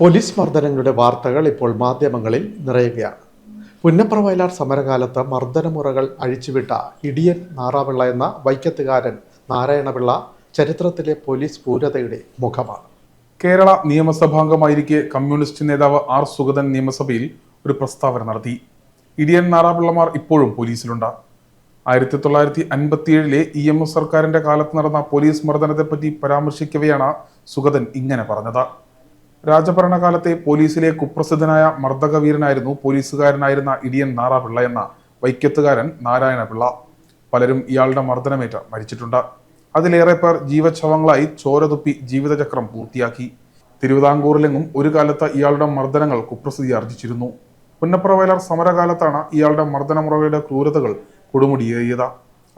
Police മർദ്ദനങ്ങളുടെ വാർത്തകൾ ഇപ്പോൾ മാധ്യമങ്ങളിൽ നിറയുകയാണ്. പുന്നപ്ര വയലാർ സമരകാലത്ത് മർദ്ദനമുറകൾ അഴിച്ചുവിട്ട ഇടിയൻ നാറാപിള്ള എന്ന വൈക്കത്തുകാരൻ നാരായണപിള്ള ചരിത്രത്തിലെ പോലീസ് ക്രൂരതയുടെ മുഖമാണ്. കേരള നിയമസഭാംഗമായിരിക്കെ കമ്മ്യൂണിസ്റ്റ് നേതാവ് ആർ സുഗതൻ നിയമസഭയിൽ ഒരു പ്രസ്താവന നടത്തി. ഇടിയൻ നാറാപിള്ളമാർ ഇപ്പോഴും പോലീസിലുണ്ട്. ആയിരത്തി തൊള്ളായിരത്തി അൻപത്തിയേഴിലെ ഇ എം എസ് സർക്കാരിന്റെ കാലത്ത് നടന്ന പോലീസ് മർദ്ദനത്തെപ്പറ്റി പരാമർശിക്കവെയാണ് സുഗതൻ ഇങ്ങനെ പറഞ്ഞത്. രാജഭരണകാലത്തെ പോലീസിലെ കുപ്രസിദ്ധനായ മർദ്ദകവീരനായിരുന്നു പോലീസുകാരനായിരുന്ന ഇടിയൻ നാറാപിള്ള എന്ന വൈക്കത്തുകാരൻ നാരായണപിള്ള. പലരും ഇയാളുടെ മർദ്ദനമേറ്റ മരിച്ചിട്ടുണ്ട്. അതിലേറെ പേർ ജീവച്ഛവങ്ങളായി ചോരതുപ്പി ജീവിതചക്രം പൂർത്തിയാക്കി. തിരുവിതാംകൂറിലെങ്ങും ഒരു കാലത്ത് ഇയാളുടെ മർദ്ദനങ്ങൾ കുപ്രസിദ്ധി ആർജിച്ചിരുന്നു. പുന്നപ്ര വയലാർ സമരകാലത്താണ് ഇയാളുടെ മർദ്ദനമുറകളുടെ ക്രൂരതകൾ കൊടുമുടിയേറിയത്.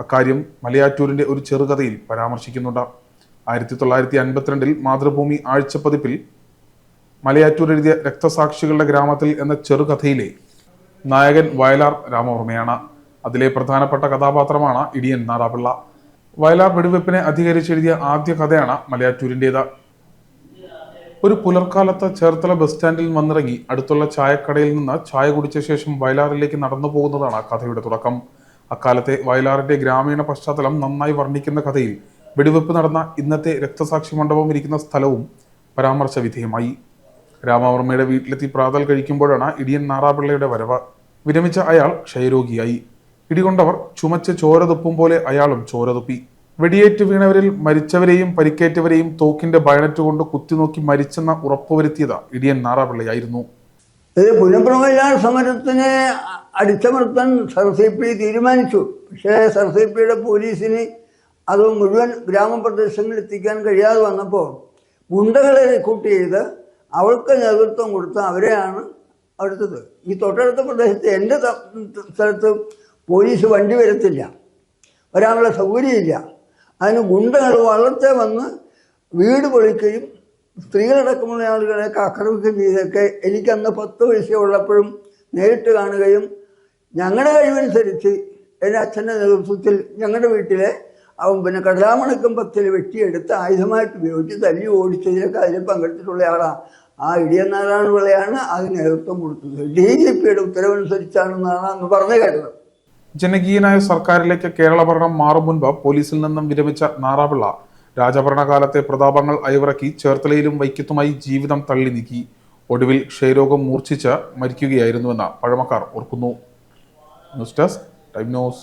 അക്കാര്യം മലയാറ്റൂരിന്റെ ഒരു ചെറുകഥയിൽ പരാമർശിക്കുന്നുണ്ട്. ആയിരത്തി തൊള്ളായിരത്തി അൻപത്തിരണ്ടിൽ മാതൃഭൂമി ആഴ്ചപ്പതിപ്പിൽ മലയാറ്റൂർ എഴുതിയ രക്തസാക്ഷികളുടെ ഗ്രാമത്തിൽ എന്ന ചെറുകഥയിലെ നായകൻ വയലാർ രാമവർമ്മയാണ്. അതിലെ പ്രധാനപ്പെട്ട കഥാപാത്രമാണ് ഇടിയൻ നാറാപിള്ള വയലാർ വെടിവെപ്പിനെ അധികരിച്ചെഴുതിയ ആദ്യ കഥയാണ് മലയാറ്റൂരിന്റെത് ഒരു പുലർക്കാലത്ത് ചേർത്തല ബസ് സ്റ്റാൻഡിൽ വന്നിറങ്ങി അടുത്തുള്ള ചായക്കടയിൽ നിന്ന് ചായ കുടിച്ച ശേഷം വയലാറിലേക്ക് നടന്നു പോകുന്നതാണ് കഥയുടെ തുടക്കം. അക്കാലത്തെ വയലാറിന്റെ ഗ്രാമീണ പശ്ചാത്തലം നന്നായി വർണിക്കുന്ന കഥയിൽ വെടിവെപ്പ് നടന്ന ഇന്നത്തെ രക്തസാക്ഷി മണ്ഡപം ഇരിക്കുന്ന സ്ഥലവും പരാമർശ വിധേയമായി രാമവർമ്മയുടെ വീട്ടിലെത്തി പ്രാതൽ കഴിക്കുമ്പോഴാണ് ഇടിയൻ നാറാപിള്ളയുടെ വരവ്. വിരമിച്ച അയാൾ ക്ഷയരോഗിയായി. ഇടികൊണ്ടവർ ചുമച്ച് ചോരതുപ്പും പോലെ അയാളും ചോരതുപ്പി. വെടിയേറ്റ് വീണവരിൽ മരിച്ചവരെയും പരിക്കേറ്റവരെയും തോക്കിന്റെ ബയണറ്റ് കൊണ്ട് കുത്തിനോക്കി മരിച്ചെന്ന ഉറപ്പുവരുത്തിയത് ഇടിയൻ നാറാപിള്ളയായിരുന്നു. സമരത്തിനെ അടിച്ചമർത്താൻ സർ തീരുമാനിച്ചു. പക്ഷേ സർ പോലീസിന് അത് മുഴുവൻ ഗ്രാമപ്രദേശങ്ങളിൽ എത്തിക്കാൻ കഴിയാതെ വന്നപ്പോൾ ഗുണ്ടകളെ റിക്രൂട്ട് ചെയ്ത് അവൾക്ക് നേതൃത്വം കൊടുത്ത അവരെയാണ് അടുത്തത്. ഈ തൊട്ടടുത്ത പ്രദേശത്ത് എന്റെ സ്ഥലത്ത് പോലീസ് വണ്ടി വരത്തില്ല. വരാനുള്ള സൗകര്യമില്ല. അതിന് ഗുണ്ടകൾ വളർത്തെ വന്ന് വീട് പൊളിക്കുകയും സ്ത്രീകളടക്കമുള്ള ആളുകളെയൊക്കെ ആക്രമിക്കുകയും ചെയ്തൊക്കെ എനിക്കന്ന് പത്ത് വയസ്സേ ഉള്ളപ്പോഴും നേരിട്ട് കാണുകയും ഞങ്ങളുടെ കഴിവനുസരിച്ച് എന്റെ അച്ഛന്റെ നേതൃത്വത്തിൽ ഞങ്ങളുടെ വീട്ടിലെ അവൻ പിന്നെ കടലാമണക്കം പത്തിൽ വെട്ടിയെടുത്ത് ആയുധമായിട്ട് ഉപയോഗിച്ച് തല്ലി ഓടിച്ചതിലൊക്കെ അതിൽ പങ്കെടുത്തിട്ടുള്ള ആളാണ് ആ ഇടിയനാരായണ പിള്ളയാണ് അതിന് നേതൃത്വം കൊടുത്തത്. ഡി ജി പിയുടെ ഉത്തരവനുസരിച്ചാണെന്നാണ് അന്ന് പറഞ്ഞു കേട്ടത്. ജനകീയനായ സർക്കാരിലേക്ക് കേരള ഭരണം മാറും മുൻപ് പോലീസിൽ നിന്നും വിരമിച്ച നാറാപിള്ള രാജഭരണകാലത്തെ പ്രതാപങ്ങൾ അയവിറക്കി ചേർത്തലയിലും വൈക്കത്തുമായി ജീവിതം തള്ളി നീക്കി. ഒടുവിൽ ക്ഷയരോഗം മൂർച്ഛിച്ച് മരിക്കുകയായിരുന്നുവെന്ന് പഴമക്കാർ ഓർക്കുന്നു. News desk time news.